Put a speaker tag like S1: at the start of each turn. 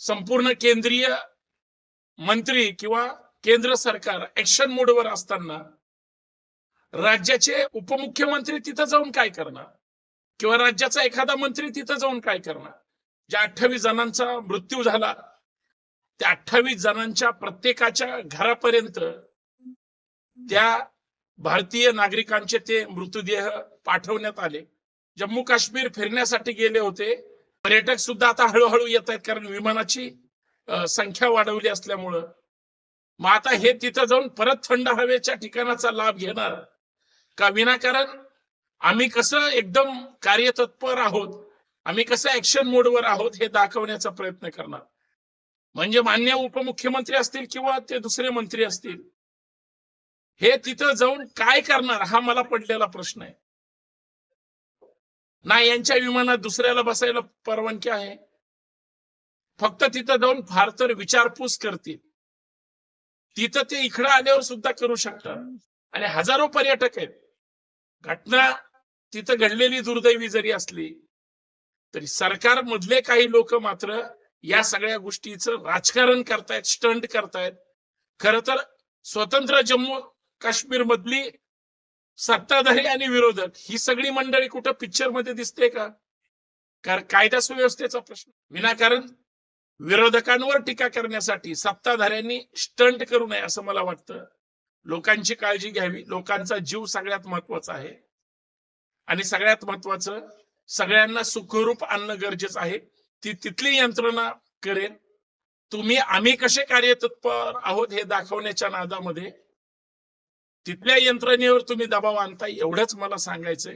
S1: संपूर्ण केंद्रीय मंत्री किंवा केंद्र सरकार ऍक्शन मोडवर असताना राज्याचे उपमुख्यमंत्री तिथं जाऊन काय करणार? किंवा राज्याचा एखादा मंत्री तिथं जाऊन काय करणार? ज्या अठ्ठावीस जणांचा मृत्यू झाला त्या अठ्ठावीस जणांच्या प्रत्येकाच्या घरापर्यंत त्या भारतीय नागरिकांचे ते मृतदेह पाठवण्यात आले. जम्मू काश्मीर फिरण्यासाठी गेले होते. पर्यटक सुद्धा आता हळूहळू येत आहेत कारण विमानाची संख्या वाढवली असल्यामुळं. मग आता हे तिथं जाऊन परत थंड हवेच्या ठिकाणाचा लाभ घेणार का? विनाकारण आम्ही कसं एकदम कार्यतत्पर आहोत आम्ही कसं ऍक्शन मोडवर आहोत हे दाखवण्याचा प्रयत्न करणार. म्हणजे मान्य उपमुख्यमंत्री असतील किंवा ते दुसरे मंत्री असतील हे तिथं जाऊन काय करणार हा मला पडलेला प्रश्न आहे. ना यांच्या विमानात दुसऱ्याला बसायला परवानगी आहे. फक्त तिथं जाऊन फार तर विचारपूस करतील. तिथं ते इकडं आल्यावर सुद्धा करू शकतात. आणि हजारो पर्यटक आहेत. घटना तिथं घडलेली दुर्दैवी जरी असली तरी सरकार मधले काही लोक मात्र या सगळ्या गोष्टीचं राजकारण करतायत स्टंट करतायत. खर तर स्वतंत्र जम्मू काश्मीर मधली सत्ताधारी आणि विरोधक ही सगळी मंडळी कुठं पिक्चरमध्ये दिसते का? कारण कायदा सुव्यवस्थेचा प्रश्न. विनाकारण विरोधकांवर टीका करण्यासाठी सत्ताधाऱ्यांनी स्टंट करू नये असं मला वाटतं. लोकांची काळजी घ्यावी. लोकांचा जीव सगळ्यात महत्त्वाचा आहे. आणि सगळ्यात महत्वाचं सगळ्यांना सुखरूप आणणं गरजेचं आहे. ती तिथली यंत्रणा करेन. तुम्ही आम्ही कसे कार्यतत्पर आहोत हे दाखवण्याच्या नादामध्ये तिथल्या यंत्रणेवर तुम्ही दबाव आणताय एवढंच मला सांगायचंय.